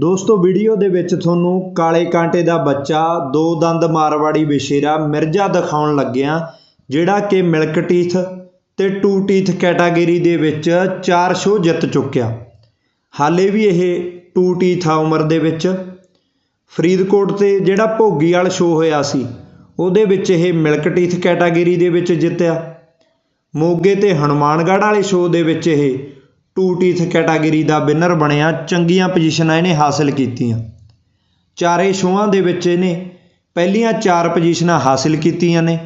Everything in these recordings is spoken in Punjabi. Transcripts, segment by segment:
ਦੋਸਤੋ, ਵੀਡੀਓ ਦੇ ਵਿੱਚ ਤੁਹਾਨੂੰ ਕਾਲੇ ਕਾਂਟੇ ਦਾ ਬੱਚਾ, ਦੋ ਦੰਦ ਮਾਰਵਾੜੀ ਵਿਸ਼ੇਰਾ ਮਿਰਜ਼ਾ ਦਿਖਾਉਣ ਲੱਗਿਆ, ਜਿਹੜਾ ਕਿ ਮਿਲਕ ਟੀਥ ਤੇ ਟੂ ਟੀਥ ਕੈਟਾਗਰੀ ਦੇ ਵਿੱਚ ਚਾਰ ਸ਼ੋਅ ਜਿੱਤ ਚੁੱਕਿਆ। ਹਾਲੇ ਵੀ ਇਹ ਟੂ ਟੀਥ ਆ ਉਮਰ ਦੇ ਵਿੱਚ। ਫਰੀਦਕੋਟ ਤੇ ਜਿਹੜਾ ਭੋਗੀ ਵਾਲਾ ਸ਼ੋਅ ਹੋਇਆ ਸੀ, ਉਹਦੇ ਵਿੱਚ ਇਹ ਮਿਲਕ ਟੀਥ ਕੈਟਾਗਰੀ ਦੇ ਵਿੱਚ ਜਿੱਤਿਆ। ਮੋਗੇ ਤੇ ਹਨੂਮਾਨਗੜ੍ਹ ਵਾਲੇ ਸ਼ੋਅ ਦੇ ਵਿੱਚ ਇਹ ਟੂ ਟੀਥ ਕੈਟਾਗਰੀ ਦਾ ਵਿਨਰ ਬਣਿਆ, ਚੰਗੀਆਂ ਪੋਜੀਸ਼ਨਾਂ ਇਹਨੇ ਹਾਸਲ ਕੀਤੀਆਂ। ਚਾਰੇ ਸ਼ੋਆਂ ਦੇ ਵਿੱਚ ਇਹਨੇ ਪਹਿਲੀਆਂ ਚਾਰ ਪੋਜੀਸ਼ਨਾਂ ਹਾਸਲ ਕੀਤੀਆਂ ਨੇ।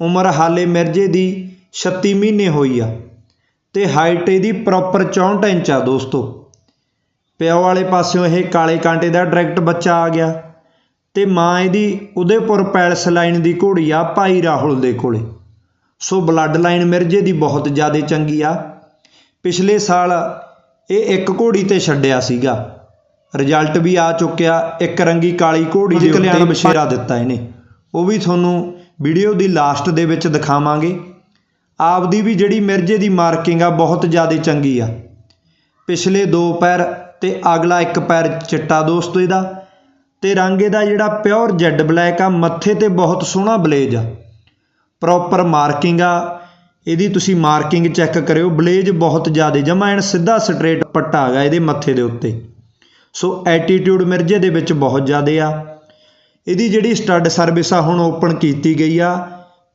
ਉਮਰ ਹਾਲੇ ਮਿਰਜ਼ੇ ਦੀ 36 ਮਹੀਨੇ ਹੋਈ ਆ ਤੇ ਹਾਈਟ ਇਹਦੀ ਪ੍ਰੋਪਰ 64 ਇੰਚ ਆ ਦੋਸਤੋ। ਪਿਓ ਵਾਲੇ ਪਾਸਿਓਂ ਇਹ ਕਾਲੇ ਕਾਂਟੇ ਦਾ ਡਾਇਰੈਕਟ ਬੱਚਾ ਆ ਗਿਆ ਤੇ ਮਾਂ ਇਹਦੀ ਉਦੇਪੁਰ ਪੈਲਸ ਲਾਈਨ ਦੀ ਘੋੜੀ ਆ ਭਾਈ ਰਾਹੁਲ ਦੇ ਕੋਲੇ। ਸੋ ਬਲੱਡ ਲਾਈਨ ਮਿਰਜ਼ੇ ਦੀ ਬਹੁਤ ਜ਼ਿਆਦਾ ਚੰਗੀ ਆ। ਪਿਛਲੇ ਸਾਲ ਇਹ ਇੱਕ ਘੋੜੀ ਤੇ ਛੱਡਿਆ ਸੀਗਾ। ਰਿਜ਼ਲਟ ਵੀ ਆ ਚੁੱਕਿਆ ਇੱਕ ਰੰਗੀ ਕਾਲੀ ਘੋੜੀ ਦੇ ਉੱਤੇ ਬਸ਼ੇਰਾ ਦਿੱਤਾ ਇਹਨੇ। ਉਹ ਵੀ ਤੁਹਾਨੂੰ ਵੀਡੀਓ ਦੀ ਲਾਸਟ ਦੇ ਵਿੱਚ ਦਿਖਾਵਾਂਗੇ। ਆਪਦੀ ਵੀ ਜਿਹੜੀ ਮਿਰਜ਼ੇ ਦੀ ਮਾਰਕਿੰਗ ਆ ਬਹੁਤ ਜ਼ਿਆਦਾ ਚੰਗੀ ਆ। ਪਿਛਲੇ ਦੋ ਪੈਰ ਤੇ ਅਗਲਾ ਇੱਕ ਪੈਰ ਚਿੱਟਾ ਦੋਸਤੋ ਇਹਦਾ। ਤੇ ਰੰਗ ਇਹਦਾ ਜਿਹੜਾ ਪਿਓਰ ਜੈਡ ਬਲੈਕ ਆ ਮੱਥੇ ਤੇ ਬਹੁਤ ਸੋਹਣਾ ਬਲੇਜ ਆ। ਪ੍ਰੋਪਰ ਮਾਰਕਿੰਗ ਆ। ਇਹਦੀ ਤੁਸੀਂ ਮਾਰਕਿੰਗ ਚੈੱਕ ਕਰਿਓ, ਬਲੇਜ ਬਹੁਤ ਜ਼ਿਆਦਾ, ਜਮਾ ਐਨ ਸਿੱਧਾ ਸਟ੍ਰੇਟ ਪੱਟਾ ਹੈਗਾ ਇਹਦੇ ਮੱਥੇ ਦੇ ਉੱਤੇ। ਸੋ ਐਟੀਟਿਊਡ ਮਿਰਜ਼ੇ ਦੇ ਵਿੱਚ ਬਹੁਤ ਜ਼ਿਆਦਾ ਆ। ਇਹਦੀ ਜਿਹੜੀ ਸਟੱਡ ਸਰਵਿਸ ਆ, ਹੁਣ ਓਪਨ ਕੀਤੀ ਗਈ ਆ।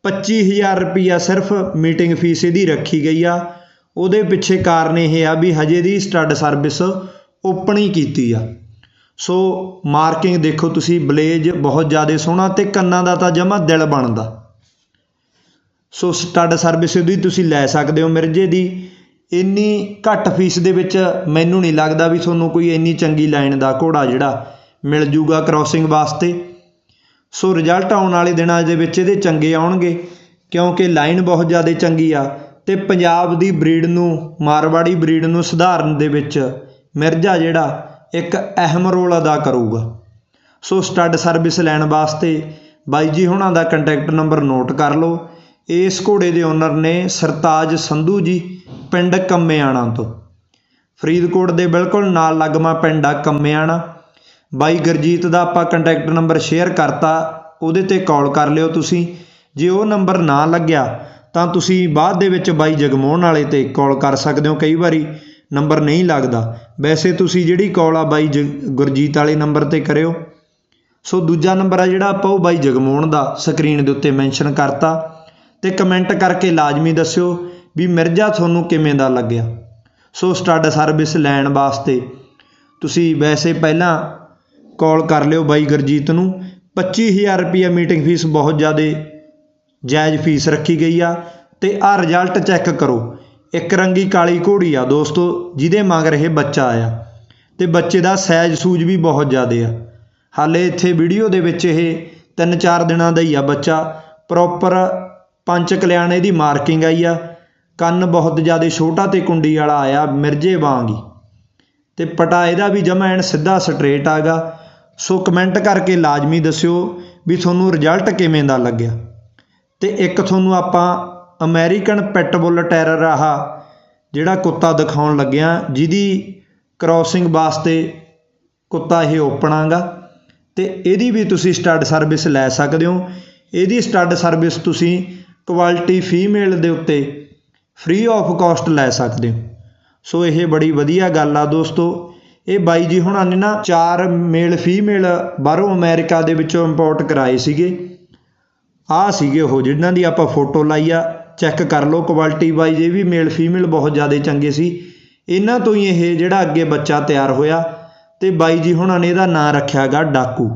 25000 ਰੁਪਈਆ ਸਿਰਫ ਮੀਟਿੰਗ ਫੀਸ ਇਹਦੀ ਰੱਖੀ ਗਈ ਆ। ਉਹਦੇ ਪਿੱਛੇ ਕਾਰਨ ਇਹ ਆ ਵੀ ਹਜੇ ਦੀ ਸਟੱਡ ਸਰਵਿਸ ਓਪਨ ਹੀ ਕੀਤੀ ਆ। ਸੋ ਮਾਰਕਿੰਗ ਦੇਖੋ ਤੁਸੀਂ, ਬਲੇਜ ਬਹੁਤ ਜ਼ਿਆਦਾ ਸੋਹਣਾ ਤੇ ਕੰਨਾਂ ਦਾ ਤਾਂ ਜਮਾ ਦਿਲ ਬਣਦਾ। ਸੋ ਸਟੱਡ ਸਰਵਿਸ ਦੀ ਤੁਸੀਂ ਲੈ ਸਕਦੇ ਹੋ ਮਿਰਜ਼ੇ ਦੀ। ਇੰਨੀ ਘੱਟ ਫੀਸ ਦੇ ਵਿੱਚ ਮੈਨੂੰ ਨਹੀਂ ਲੱਗਦਾ ਵੀ ਤੁਹਾਨੂੰ ਕੋਈ ਇੰਨੀ ਚੰਗੀ ਲਾਈਨ ਦਾ ਘੋੜਾ ਜਿਹੜਾ ਮਿਲ ਜੂਗਾ ਕ੍ਰਾਸਿੰਗ ਵਾਸਤੇ। ਸੋ ਰਿਜ਼ਲਟ ਆਉਣ ਵਾਲੇ ਦਿਨਾਂ ਦੇ ਵਿੱਚ ਇਹਦੇ ਚੰਗੇ ਆਉਣਗੇ, ਕਿਉਂਕਿ ਲਾਈਨ ਬਹੁਤ ਜ਼ਿਆਦਾ ਚੰਗੀ ਆ ਤੇ ਪੰਜਾਬ ਦੀ ਬਰੀਡ ਨੂੰ, ਮਾਰਵਾੜੀ ਬਰੀਡ ਨੂੰ ਸੁਧਾਰਨ ਦੇ ਵਿੱਚ ਮਿਰਜ਼ਾ ਜਿਹੜਾ ਇੱਕ ਅਹਿਮ ਰੋਲ ਅਦਾ ਕਰੂਗਾ। ਸੋ ਸਟੱਡ ਸਰਵਿਸ ਲੈਣ ਵਾਸਤੇ ਬਾਈ ਜੀ ਹੁਣਾਂ ਦਾ ਕੰਟੈਕਟ ਨੰਬਰ ਨੋਟ ਕਰ ਲਓ। ਇਸ ਘੋੜੇ ਦੇ ਓਨਰ ਨੇ ਸਰਤਾਜ ਸੰਧੂ ਜੀ ਪਿੰਡ ਕੰਮਿਆਣਾ ਤੋਂ। ਫਰੀਦਕੋਟ ਦੇ ਬਿਲਕੁਲ ਨਾਲ ਲੱਗਮਾ ਪਿੰਡ ਆ ਕੰਮਿਆਣਾ। ਬਾਈ ਗੁਰਜੀਤ ਦਾ ਆਪਾਂ ਕੰਟੈਕਟ ਨੰਬਰ ਸ਼ੇਅਰ ਕਰਤਾ, ਉਹਦੇ ਤੇ ਕਾਲ ਕਰ ਲਿਓ ਤੁਸੀਂ। ਜੇ ਉਹ ਨੰਬਰ ਨਾ ਲੱਗਿਆ, ਤਾਂ ਤੁਸੀਂ ਬਾਅਦ ਦੇ ਵਿੱਚ ਬਾਈ ਜਗਮੋਹਨ ਵਾਲੇ ਤੇ ਕਾਲ ਕਰ ਸਕਦੇ ਹੋ ਕਈ ਵਾਰੀ। ਨੰਬਰ ਨਹੀਂ ਲੱਗਦਾ। ਵੈਸੇ ਤੁਸੀਂ ਜਿਹੜੀ ਕਾਲ ਆ ਬਾਈ ਗੁਰਜੀਤ ਵਾਲੇ ਨੰਬਰ ਤੇ ਕਰਿਓ। ਸੋ ਦੂਜਾ ਨੰਬਰ ਆ ਜਿਹੜਾ ਆਪਾਂ ਉਹ ਬਾਈ ਜਗਮੋਹਨ ਦਾ ਸਕਰੀਨ ਦੇ ਉੱਤੇ ਮੈਂਸ਼ਨ ਕਰਤਾ। ਤੇ ਕਮੈਂਟ ਕਰਕੇ ਲਾਜ਼ਮੀ ਦੱਸਿਓ ਵੀ ਮਿਰਜ਼ਾ ਤੁਹਾਨੂੰ ਕਿਵੇਂ ਦਾ ਲੱਗਿਆ। ਸੋ ਸਟੱਡ ਸਰਵਿਸ ਲੈਣ ਵਾਸਤੇ ਤੁਸੀਂ ਵੈਸੇ ਪਹਿਲਾਂ ਕਾਲ ਕਰ ਲਿਓ ਬਾਈ ਗੁਰਜੀਤ ਨੂੰ। 25000 ਰੁਪਿਆ ਮੀਟਿੰਗ ਫੀਸ ਬਹੁਤ ਜ਼ਿਆਦਾ ਜਾਇਜ਼ ਫੀਸ ਰੱਖੀ ਗਈ ਆ ਤੇ ਆ ਰਿਜ਼ਲਟ ਚੈੱਕ ਕਰੋ। ਇੱਕ ਰੰਗੀ ਕਾਲੀ ਘੋੜੀ ਆ ਦੋਸਤੋ, ਜਿਹਦੇ ਮਗਰ ਇਹ ਬੱਚਾ ਆਇਆ। ਤੇ ਬੱਚੇ ਦਾ ਸਾਈਜ਼ ਸੂਜ ਵੀ ਬਹੁਤ ਜ਼ਿਆਦਾ ਆ। ਹਾਲੇ ਇੱਥੇ ਵੀਡੀਓ ਦੇ ਵਿੱਚ ਇਹ 3-4 ਦਿਨਾਂ ਦਾ ਹੀ ਆ ਬੱਚਾ। ਪ੍ਰੋਪਰ ਪੰਜ ਕਲਿਆਣ ਇਹਦੀ ਮਾਰਕਿੰਗ ਆਈ ਆ, ਕੰਨ ਬਹੁਤ ਜ਼ਿਆਦਾ ਛੋਟਾ ਤੇ ਕੁੰਡੀ ਵਾਲਾ ਆਇਆ ਮਿਰਜੇ ਵਾਂਗੀ ਹੀ। ਤੇ ਪਟਾ ਇਹਦਾ ਵੀ ਜਮਾ ਐਨ ਸਿੱਧਾ ਸਟ੍ਰੇਟ ਆਗਾ। ਸੋ ਕਮੈਂਟ ਕਰਕੇ ਲਾਜ਼ਮੀ ਦੱਸਿਓ ਵੀ ਤੁਹਾਨੂੰ ਰਿਜ਼ਲਟ ਕਿਵੇਂ ਦਾ ਲੱਗਿਆ। ਤੇ ਇੱਕ ਤੁਹਾਨੂੰ ਆਪਾਂ ਅਮਰੀਕਨ ਪੈਟਬੁੱਲ ਟੈਰਰ ਆਹ ਜਿਹੜਾ ਕੁੱਤਾ ਦਿਖਾਉਣ ਲੱਗਿਆ, ਜਿਹਦੀ ਕ੍ਰਾਸਿੰਗ ਵਾਸਤੇ ਕੁੱਤਾ ਇਹ ਓਪਨਾਗਾ ਤੇ ਇਹਦੀ ਵੀ ਤੁਸੀਂ ਸਟੱਡ ਸਰਵਿਸ ਲੈ ਸਕਦੇ ਹੋ। ਇਹਦੀ ਸਟੱਡ ਸਰਵਿਸ ਤੁਸੀਂ ਕੁਆਲਿਟੀ ਫੀਮੇਲ ਦੇ ਉੱਤੇ ਫ੍ਰੀ ਆਫ ਕਾਸਟ ਲੈ ਸਕਦੇ ਹੋ। ਸੋ ਇਹ ਬੜੀ ਵਧੀਆ ਗੱਲ ਆ ਦੋਸਤੋ। ਇਹ ਬਾਈ ਜੀ ਹੁਣਾਂ ਨੇ ਨਾ ਚਾਰ ਮੇਲ ਫੀਮੇਲ ਬਾਹਰੋਂ ਅਮਰੀਕਾ ਦੇ ਵਿੱਚੋਂ ਇੰਪੋਰਟ ਕਰਾਏ ਸੀਗੇ। ਆਹ ਸੀਗੇ ਉਹ ਜਿਨ੍ਹਾਂ ਦੀ ਆਪਾਂ ਫੋਟੋ ਲਾਈ ਆ। ਚੈੱਕ ਕਰ ਲਓ ਕੁਆਲਿਟੀ ਵਾਈਜ਼ ਇਹ ਵੀ ਮੇਲ ਫੀਮੇਲ ਬਹੁਤ ਜ਼ਿਆਦਾ ਚੰਗੇ ਸੀ। ਇਹਨਾਂ ਤੋਂ ਹੀ ਇਹ ਜਿਹੜਾ ਅੱਗੇ ਬੱਚਾ ਤਿਆਰ ਹੋਇਆ ਤੇ ਬਾਈ ਜੀ ਹੁਣਾਂ ਨੇ ਇਹਦਾ ਨਾਂ ਰੱਖਿਆਗਾ ਡਾਕੂ।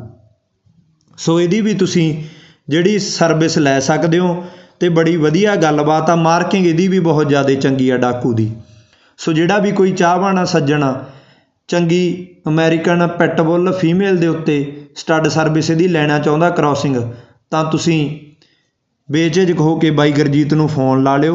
ਸੋ ਇਹਦੀ ਵੀ ਤੁਸੀਂ ਜਿਹੜੀ ਸਰਵਿਸ ਲੈ ਸਕਦੇ ਹੋ। ਤੇ ਬੜੀ ਵਧੀਆ ਗੱਲਬਾਤ ਆ। ਮਾਰਕਿੰਗ ਇਹਦੀ ਵੀ ਬਹੁਤ ਜ਼ਿਆਦਾ ਚੰਗੀ ਆ ਡਾਕੂ ਦੀ। ਸੋ ਜਿਹੜਾ ਵੀ ਕੋਈ ਚਾਹਵਾਨਾ ਸੱਜਣਾ ਚੰਗੀ ਅਮਰੀਕਨ ਪੈਟਬੁੱਲ ਫੀਮੇਲ ਦੇ ਉੱਤੇ ਸਟੱਡ ਸਰਵਿਸ ਇਹਦੀ ਲੈਣਾ ਚਾਹੁੰਦਾ ਕ੍ਰਾਸਿੰਗ ਤਾਂ ਤੁਸੀਂ ਬੇਝਿਜਕ ਹੋ ਕੇ ਬਾਈ ਗੁਰਜੀਤ ਨੂੰ ਫੋਨ ਲਾ ਲਿਓ।